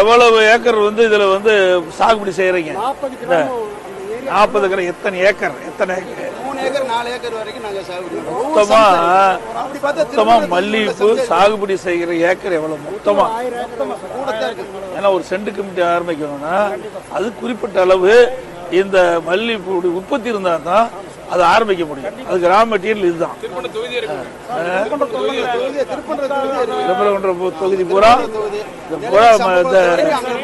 எவ்வளவு ஏக்கர் வந்து இதுல வந்து சாகுபடி செய்யறீங்க? நாற்பது கிராம் எத்தனை ஏக்கர்? எத்தனை ஏக்கர். மொத்தமா மொத்தமா மல்லிகைப்பூ சாகுபடி செய்கிற ஏக்கர் எவ்வளவு? மொத்தமா. ஏன்னா ஒரு சென்ட் கமிட்டி ஆரம்பிக்கணும்னா அது குறிப்பிட்ட அளவு இந்த மல்லிகைப்பூ உற்பத்தி இருந்தா தான் அது ஆரம்பிக்க முடியும். அதுக்கு ரா மெட்டீரியல் இதுதான். திருப்பரங்குன்ற தொகுதி பூரா பூரா இந்த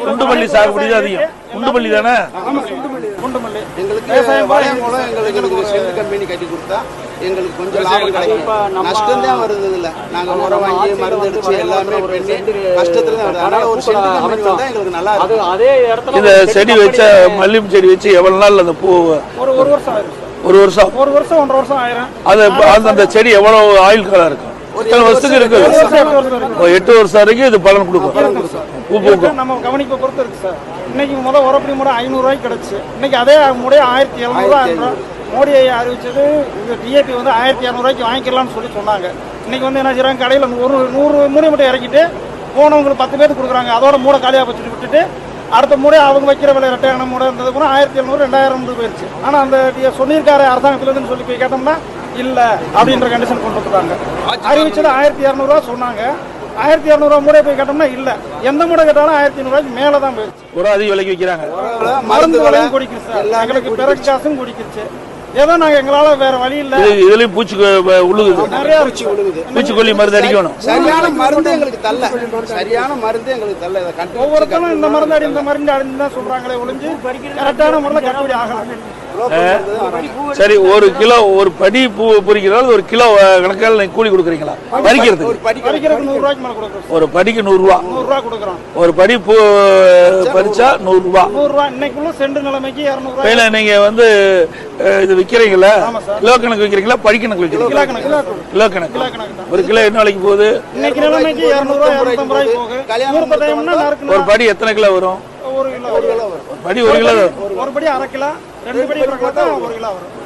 குண்டுமல்லி சாகுபடி தான் அதிகம். குண்டுமல்லி தானே? குண்டுமல்லி. எங்களுக்கு மூலம் எங்களுக்கு கம்பெனி கட்டி கொடுத்தா எங்களுக்கு கொஞ்சம் லாபம் கிடைக்கும். நஷ்டம் தான் வருது இதுல நாங்க உரம் வாங்கி மருந்து அடிச்சு எல்லாமே பண்ணி கஷ்டத்துல தான் வருது. அதனால ஒரு சென்ட் கம்பெனி வந்தா எங்களுக்கு நல்லா அது இருக்கும். அதே இடத்துல இந்த செடி வச்ச மல்லிகை செடி வச்சு எவ்வளவு நாள் அந்த பூ ஒரு ஒரு வருஷம். ஒரு வருஷம்? ஒரு வருஷம் ஒன்றரை வருஷம் ஆயிரம். அது அந்த செடி எவ்வளவு ஆயுள் காலம் இருக்கும் எத்தனை வருஷத்துக்கு இருக்கு. எட்டு வருஷம் வரைக்கும் இது பலன் கொடுக்கும். பூ பூக்கும். நம்ம கவனிப்பை பொறுத்து இருக்கு சார். இன்னைக்கு முதல் உரப்படி முறை ஐநூறு ரூபாய்க்கு கிடைச்சு. இன்னைக்கு அதே முறை ஆயிரத்தி எழுநூறுவா மோடி ஐயா அறிவிச்சது இது டிஏபி வந்து ஆயிரத்தி இரநூறுவாய்க்கு வாங்கிக்கலாம்னு சொல்லி சொன்னாங்க. இன்னைக்கு வந்து என்ன செய்றாங்க கடையில் ஒரு நூறு மூணை மட்டும் இறக்கிட்டு போனவங்களுக்கு பத்து பேருக்கு கொடுக்குறாங்க. அதோட மூடை காலியாக வச்சுட்டு விட்டுட்டு அடுத்த முறை அவங்க வைக்கிற விலை ரெட்டையான மூடை இருந்தது கூட ஆயிரத்தி எழுநூறு ரெண்டாயிரம் வந்து போயிருச்சு. ஆனால் அந்த சொல்லியிருக்காரு அரசாங்கத்துலேருந்து சொல்லி போய் கேட்டோம்னா இல்லை அப்படின்ற கண்டிஷன் கொண்டு வந்துட்டாங்க. அறிவிச்சது ஆயிரத்தி இரநூறுவா சொன்னாங்க. ஆயிரத்தி இரநூறுவா மூடை போய் கேட்டோம்னா இல்லை. எந்த மூடை கேட்டாலும் ஆயிரத்தி ஐநூறுவாய்க்கு மேலே தான் போயிருச்சு. உரம் அதிக விலைக்கு விற்கிறாங்க. மருந்து விலையும் குடிக்குது சார். எங்களுக்கு பிறகு காசும் குடிக்கிருச்சு ஏதோ நாங்கள் எங்களால் வேற வழி இல்லை. இது இதுலயும் பூச்சி உழுகுது. நிறைய பூச்சி விழுகுது பூச்சிக்கொல்லி மருந்து அடிக்கணும். சரியான மருந்து எங்களுக்கு தள்ள சரியான மருந்து எங்களுக்கு தள்ள ஒவ்வொருத்தரும் இந்த மருந்து அடி இந்த மருந்து அடின்னு தான் சொல்றாங்களே ஒளிஞ்சு கரெக்டான முறையில் கட்டுப்படி ஆகலாம் சரி ஒரு கிலோ ஒரு படி பூ பொறிக்கிறால் ஒரு கிலோ கணக்கால் நீங்க கூலி கொடுக்குறீங்களா? பறிக்கிறதுக்கு. ஒரு படிக்கு நூறு ரூபா. நூறு ரூபா கொடுக்குறோம். ஒரு படி பூ பறிச்சா நூறு ரூபா. நூறு ரூபா. இன்னைக்குள்ள நீங்க வந்து இது சார். கிலோ கணக்கு விக்கிறீங்களா? படி கணக்கு கணக்கு கிலோ கணக்கு. ஒரு கிலோ என்ன விலைக்கு போகுது? ஒரு படி எத்தனை கிலோ வரும்? ஒரு கிலோ ஒரு கிலோ வரும். ஒரு படி ஒரு கிலோ. ஒரு படி அரை கிலோ. ரெண்டு படி ஒரு ஒரு கிலோ வரும்.